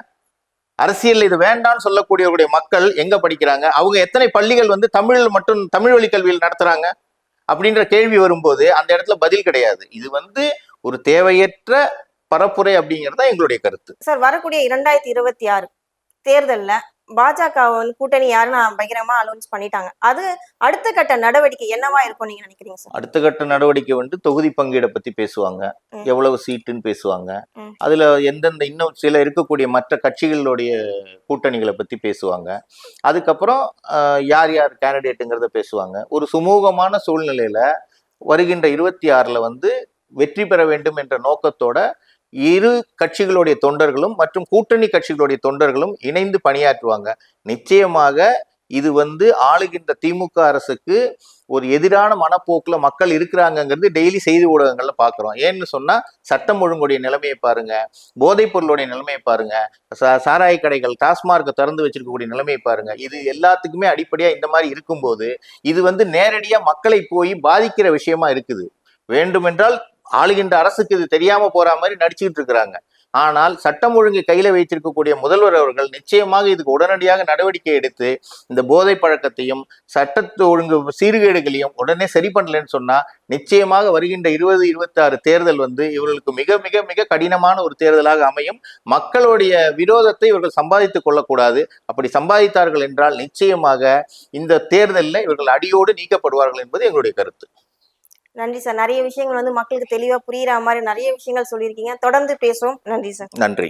அரசியல் இது வேண்டாம்னு சொல்லக்கூடியவருடைய மக்கள் எங்க படிக்கிறாங்க? அவங்க எத்தனை பள்ளிகள் வந்து தமிழ் மட்டும் தமிழ் வழி கல்வியில் நடத்துறாங்க? அப்படின்ற கேள்வி வரும்போது அந்த இடத்துல பதில் கிடையாது. இது வந்து ஒரு தேவையற்ற பரப்புரை அப்படிங்கிறது தான் எங்களுடைய கருத்து. சார் வரக்கூடிய இரண்டாயிரத்தி இருபத்தி ஆறு தேர்தல்ல பாஜக வந்து கூட்டணி யாருன்னு பகிரமா அனௌன்ஸ் பண்ணிட்டாங்க. அது அடுத்த கட்ட நடவடிக்கை என்னவா இருக்கும் நீங்க நினைக்கிறீங்க சார்? அடுத்த கட்ட நடவடிக்கை வந்து தொகுதி பங்கீடை பத்தி பேசுவாங்க. எவ்வளவு சீட்டுன்னு பேசுவாங்க. அதுல எந்தெந்த இன்னும் சில இருக்கக்கூடிய மற்ற கட்சிகளுடைய கூட்டணிகளை பத்தி பேசுவாங்க. அதுக்கப்புறம் யார் யார் கேண்டிடேட்டுங்கிறத பேசுவாங்க. ஒரு சுமூகமான சூழ்நிலையில வருகின்ற இருபத்தி ஆறுல வந்து வெற்றி பெற வேண்டும் என்ற நோக்கத்தோட இரு கட்சிகளுடைய தொண்டர்களும் மற்றும் கூட்டணி கட்சிகளுடைய தொண்டர்களும் இணைந்து பணியாற்றுவாங்க. நிச்சயமாக இது வந்து ஆளுகின்ற திமுக அரசுக்கு ஒரு எதிரான மனப்போக்கில் மக்கள் இருக்கிறாங்கங்கிறது டெய்லி செய்தி ஊடகங்கள்ல பாக்குறோம். ஏன்னு சொன்னா சட்டம் ஒழுங்குடைய நிலைமையை பாருங்க போதைப் பொருளுடைய நிலைமையை பாருங்க சாராய கடைகள் டாஸ்மார்க்கை திறந்து வச்சிருக்கக்கூடிய நிலைமையை பாருங்க. இது எல்லாத்துக்குமே அடிப்படையா இந்த மாதிரி இருக்கும்போது இது வந்து நேரடியா மக்களை போய் பாதிக்கிற விஷயமா இருக்குது. வேண்டுமென்றால் ஆளுகின்ற அரசுக்கு இது தெரியாம போற மாதிரி நடிச்சுக்கிட்டு இருக்கிறாங்க. ஆனால் சட்டம் ஒழுங்கை கையில வைத்திருக்கக்கூடிய முதல்வர் அவர்கள் நிச்சயமாக இதுக்கு உடனடியாக நடவடிக்கை எடுத்து இந்த போதை பழக்கத்தையும் சட்டத்து ஒழுங்கு சீர்கேடுகளையும் உடனே சரி பண்ணலன்னு சொன்னா நிச்சயமாக வருகின்ற இருபது இருபத்தி ஆறு தேர்தல் வந்து இவர்களுக்கு மிக மிக மிக கடினமான ஒரு தேர்தலாக அமையும். மக்களுடைய விரோதத்தை இவர்கள் சம்பாதித்துக் கொள்ளக்கூடாது. அப்படி சம்பாதித்தார்கள் என்றால் நிச்சயமாக இந்த தேர்தலில் இவர்கள் அடியோடு நீக்கப்படுவார்கள் என்பது எங்களுடைய கருத்து. நன்றி சார். நிறைய விஷயங்கள் வந்து மக்களுக்கு தெளிவா புரியுற மாதிரி நிறைய விஷயங்கள் சொல்லியிருக்கீங்க. தொடர்ந்து பேசுவோம். நன்றி சார். நன்றி.